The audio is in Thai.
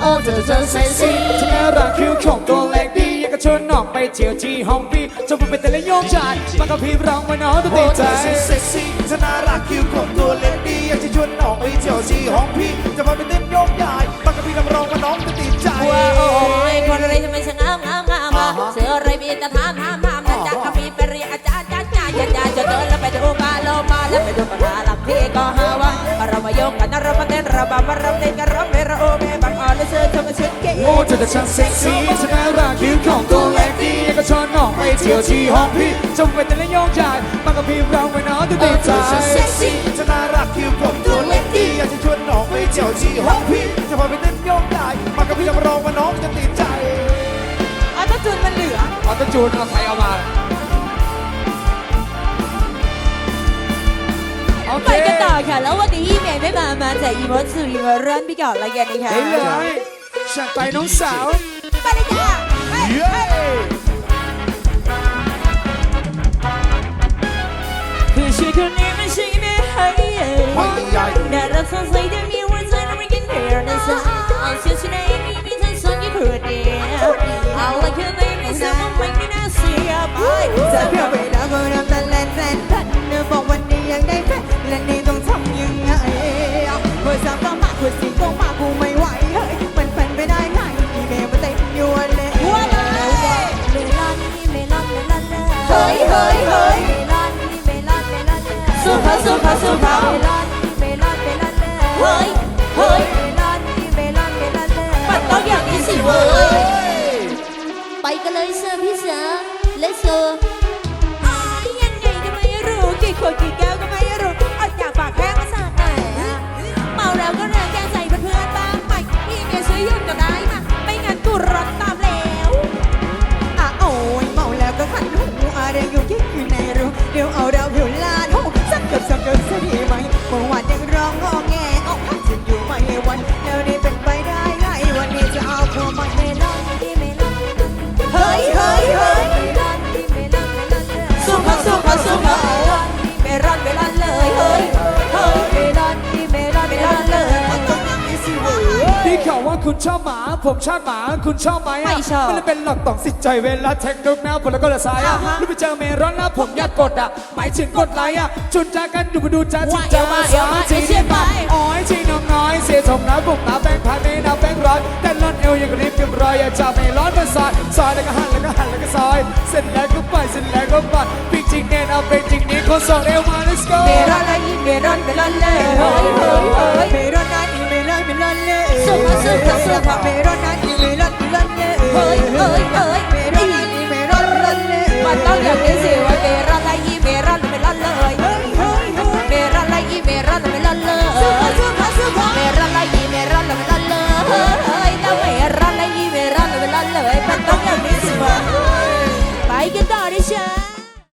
โอ้เธอเธอเซ็กซี่ฉันน่ารักคิ้วของตัวเล็กดีอยากจะชวนน้องไปเที่ยวที่ห้องพี่จะพูดเป็นแต่ละโยงชายมากับพี่ร้องว่าน้องต้องโอ้ติดใจอสุดเซ็กซี่เธอน่ารักคิ้วของตัวเล็กดีอยากจะชวนน้องไปเที่ยวที่ห้องพี่จะพาไปเต้นโยกย้ายมากับพี่รับรองว่าน้องจะติดใจว่าโอ้ยคนอะไรทำไมช่างงามงามงามอะเสืออะไรมีแต่ถามถามถามนะจ๊ะเขามีไปเรียนอาจารย์จ้าจ้าอย่าจ้าจะเดินแล้วไปดูกาโลมาแล้วไปดูกาหลับพี่ก็หาว่าเรามาโยกกันนะเรามาเต้นเราบำเราเต้นกัน อ้เธอจะช่างเซ็กซี่ฉันน่ารักคิ้วของตัวเล็กดีอยากจะชวนน้องไปเที่ยวที่ห้องพี่จะพูดเป็นแต่ละโยงชายมากับพี่ร้องว่าน้องต้องติดใจเซ็กซี่เธอน่ารักคิ้วของตัวเล็กดีอยากจะชวนน้องไปเที่ยวที่ห้องพี่จะพาไปเต้นโยกย้ายมากับพี่รับรองว่าน้องจะติดใจออถ้าจุนมันเหลือเอาตะจูนเอาใครเอามาโอเคไปกันต่อค่ะ แล้ววันนี้อีเมลไม่มา มาจากอีโมสู่อีโมดรันพี่ก่อนละกันนะคะ ได้เลยฉันไปน้องสาวไปเลยจ้าไปเย้ผู้ชายคนนี้ไม่ใช่ไม่ให้ไม่ใหญ่น่า เลยสู้เขาสู้เขาสู้เขาเมลอนนี่เมลอนเมลอนเลยเฮ้ยเฮ้ยเมลอนนี่เมลอนเมลอนเลยมันต้องอย่างนี้สิเว้ยไปกันเลยเซอร์พี่เสือ let's go อ้ายยังไงก็ไม่รู้กี่ขวดกี่แก้วก็ไม่รู้อดอยากปากแห้งมาสาดไหนอะเมาแล้วก็เรื่องแกใส่เพื่อนๆบ้างไหมพี่เมียซื้อหยุดก็ได้ คุณชอบหมา ผมชอบหมา คุณชอบไหมอะไม่ชอบไม่ได้เป็นหลอกต้องสิใจเวลาแท็กนกแนวผลแล้วก็ละสายอะอ่าฮะแล้วไปเจอเมรอนแล้วผมอยากกดอะหมายถึงกดไลค์อะจุนจากันดูมาดูจ้าจุนจามาเดี๋ยวสามามเดี๋ทียวเชียร์ไปอ๋อยที่น้องน้อยเสียสมน้ำบุกน้ำแบงค์พันไม่น้ำแบงค์ร้อยแต่ลอนเอวยังรีบเก็บรอยอย่าจับไม่ร้อนมาซอยซอยแล้วก็หันแล้วก็หันแล้วก็ซอย เสร็จแล้วก็ไปเสร็จแล้วก็ไปปิดจริงเน้นเอาเป็นจริงนี้คนสองเอวมา let's go เมลอนอะไรเมลอนเมลอนเลยเฮ้ยเฮ้ยเฮ้ย